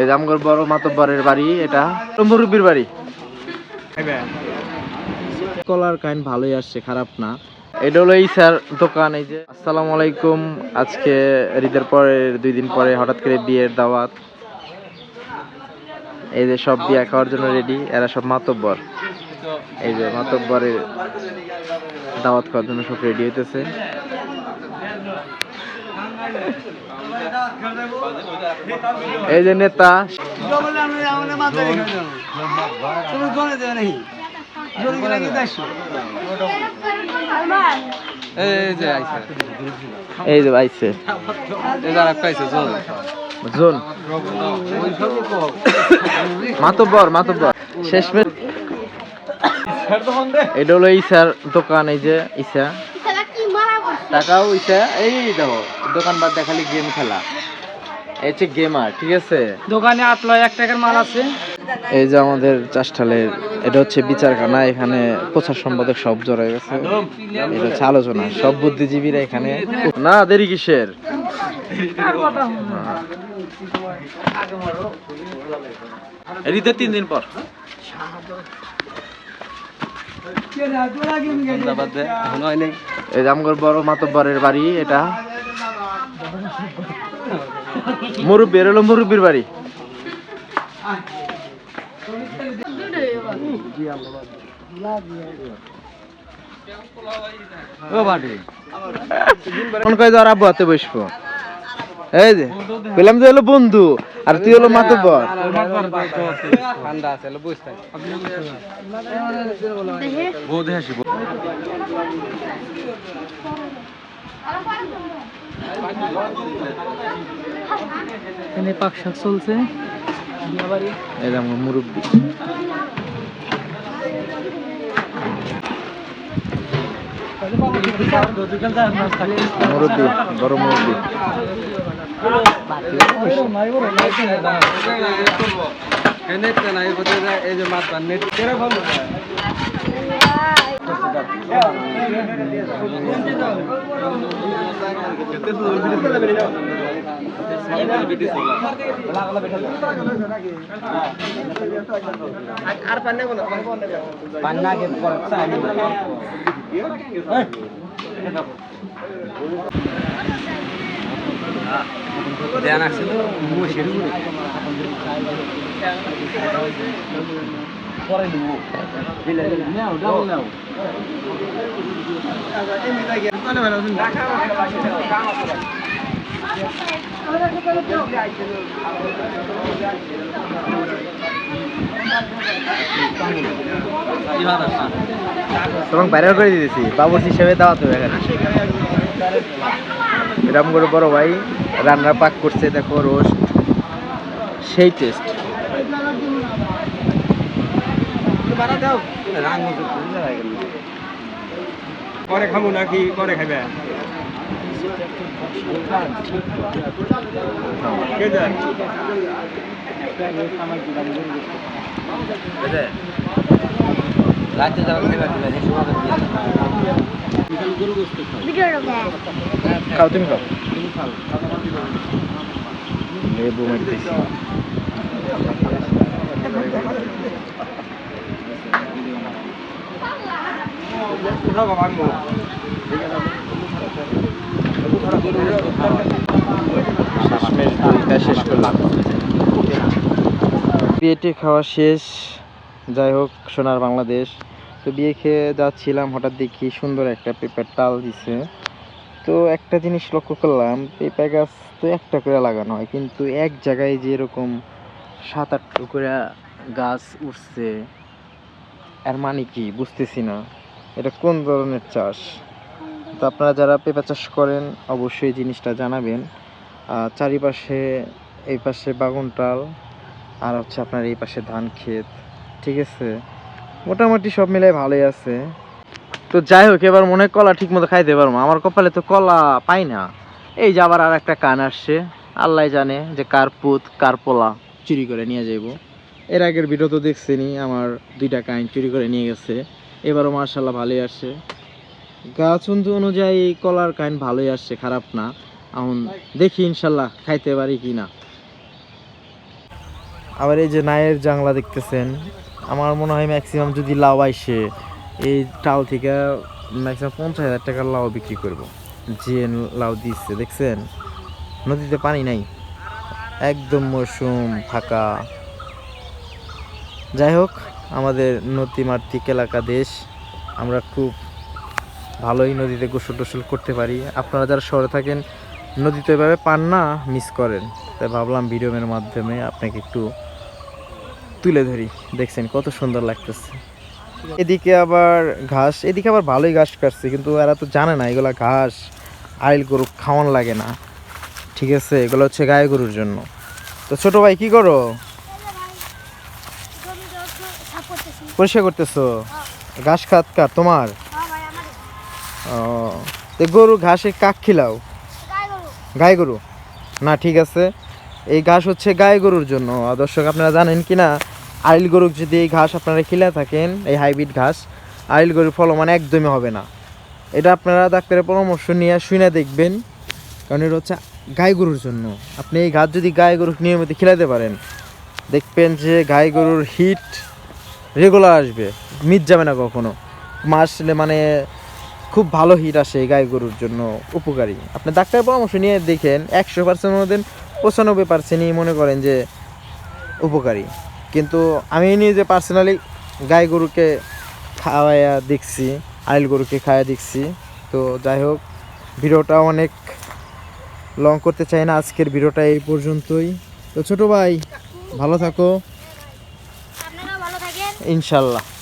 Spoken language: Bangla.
এই বড় মাতব্বরের বাড়ি, এটা মুরব্বীর বাড়ি। কলার কাইন ভালোই আসছে, খারাপ না। আজকে দুই দিন পরে হঠাৎ করে বিয়ের দাওয়াত। এই যে সব বিয়া খাওয়ার জন্য রেডি এরা সব এই যে মাতব্বরের দাওয়াত খাওয়ার জন্য সব রেডি হইতেছে। এই যে নেতা। এই যে আইছে। জোন। মাতব্বর মাতব্বর। শেষ এটা হলো ইসার দোকান এই যে ইসা টাকাও ইসা এই দেখো। দোকান বাদ দেখালি গেম খেলা। এই হচ্ছে গেমার ঠিক আছে? দোকানে আট লয় এক টাকার মাল আছে। এই যে আমাদের চাষঠালের এটা হচ্ছে বিচারখানা এখানে প্রচার সম্পাদক সব জড়াই গেছে। এটা হচ্ছে আলোচনা সব বুদ্ধিজীবীরা এখানে। না দেরি কিসের? ঈদের তিন দিন পর। এই যে আমগর বড় মাতব্বরের বাড়ি এটা। মুরব্বী এর হলো মুরব্বীর বাড়ি। আব্বু হাতে বসবো। এই যে বললাম যে হলো বন্ধু আর তুই হলো মাতব্বর। ঠান্ডা আছে বুঝতে এখানে পাক শাক চলছে। এই যে আমার মুরব্বী। মুরব্বী বড় মুরব্বী। এই যে মাছ নেট। ধ্যান আসছিল মুশের পরে নিব। করে দিতেছি বাবুর হিসেবে দাওয়াত হবে এখানে। এরকম করে বড় ভাই রান্না পাক করছে, দেখো রোস্ট সেই টেস্ট পরে খাব নাকি? পরে খাবে খেলা এই সময় খাও তুমি খাও। লেবু মারতেছি বিয়েটি খাওয়া শেষ, যাই হোক, সোনার বাংলাদেশ। তো বিয়ে খেয়ে যাচ্ছিলাম, হঠাৎ দেখি সুন্দর একটা পেপার টাল দিছে। তো একটা জিনিস লক্ষ্য করলাম, পেঁপা গাছ তো একটা করে লাগানো হয়, কিন্তু এক জায়গায় যে এরকম সাত আট করে গাছ উঠছে, এর মানে কি? বুঝতেছি না। এটা কোন ধরনের চাষ? তো আপনারা যারা পেঁপা চাষ করেন, অবশ্যই জিনিসটা জানাবেন। চারিপাশে এই পাশে বাগুনটাল আর হচ্ছে আপনার এই পাশে ধান ক্ষেত, ঠিক আছে? মোটামুটি সব মিলাই ভালোই আছে। তো যাই হোক, এবার মনে কলা ঠিক মতো খাইতে পারব আমার কপালে তো কলা পাই না। এই যে আবার আর একটা কান আসছে। আল্লাহ জানে যে কার পুত, কার পোলা চুরি করে নিয়ে যাইব। এর আগের ভিডিও তো দেখছেনি আমার দুইটা কাইন চুরি করে নিয়ে গেছে। এবারও মার্শাল্লাহ ভালোই আসছে। গাছ অনু- অনুযায়ী কলার কাইন ভালোই আসছে, খারাপ না। এখন দেখি ইনশাল্লাহ খাইতে পারি কি না। আবার এই যে নায়ের জাংলা দেখতেছেন, আমার মনে হয় ম্যাক্সিমাম যদি লাউ আইসে এই টাল থেকে ম্যাক্সিমাম পঞ্চাশ হাজার টাকার লাউ বিক্রি করব। যে লাউ দিচ্ছে, দেখছেন? নদীতে পানি নাই। একদম মরশুম ফাঁকা। যাই হোক আমাদের নদীমাতৃক এলাকা দেশ। আমরা খুব ভালোই নদীতে গোসল টোসল করতে পারি। আপনারা যারা শহরে থাকেন, নদীতে এভাবে পান না মিস করেন। তাই ভাবলাম ভিডিওর মাধ্যমে আপনাকে একটু তুলে ধরি। দেখছেন কত সুন্দর লাগতেছে। এদিকে আবার ঘাস, এদিকে আবার ভালোই ঘাস কাটছে, কিন্তু এরা তো জানে না, এগুলা ঘাস, আইল গরু খাওয়ান লাগে না। ঠিক আছে, এগুলো হচ্ছে গায়ে গরুর জন্য। তো ছোট ভাই, কি করো জমিতে একটু সাফ করতেছি পরিষ্কার করতেছো? ঘাস খাত কার? তোমার? হ্যাঁ ও তো গরু ঘাসে কাক খিলাও? গায়ে গরু। গাই গরু? না ঠিক আছে। এই ঘাস হচ্ছে গাই গরুর জন্য। দর্শক আপনারা জানেন কি না? আইল গরু যদি এই ঘাস আপনারা খিলে থাকেন এই হাইব্রিড ঘাস আইল গরুর ফলমান একদমই হবে না। এটা আপনারা ডাক্তারের পরামর্শ নিয়ে শুনে দেখবেন। কারণ এটা হচ্ছে গাই গরুর জন্য। আপনি এই ঘাস যদি গাই গরু নিয়মিত খিলাতে পারেন দেখবেন যে গাই গরুর হিট রেগুলার আসবে, মিট যাবে না কখনো। মাসলে মানে খুব ভালো হিট আসে গাই গরুর জন্য উপকারী। আপনি ডাক্তারের পরামর্শ নিয়ে দেখেন, একশো পার্সেন্ট মধ্যে পঁচানব্বই পার্সেন্টই মনে করেন যে উপকারী। কিন্তু আমি নিজে পার্সোনালি গাই গরুকে খাওয়াইয়া দেখছি, আইল গরুকে খাওয়া দেখছি, তো যাই হোক, ভিডিওটা অনেক লং করতে চাই না, আজকের ভিডিওটা এই পর্যন্তই। তো ছোট ভাই, ভালো থাকো। ইনশাল্লাহ।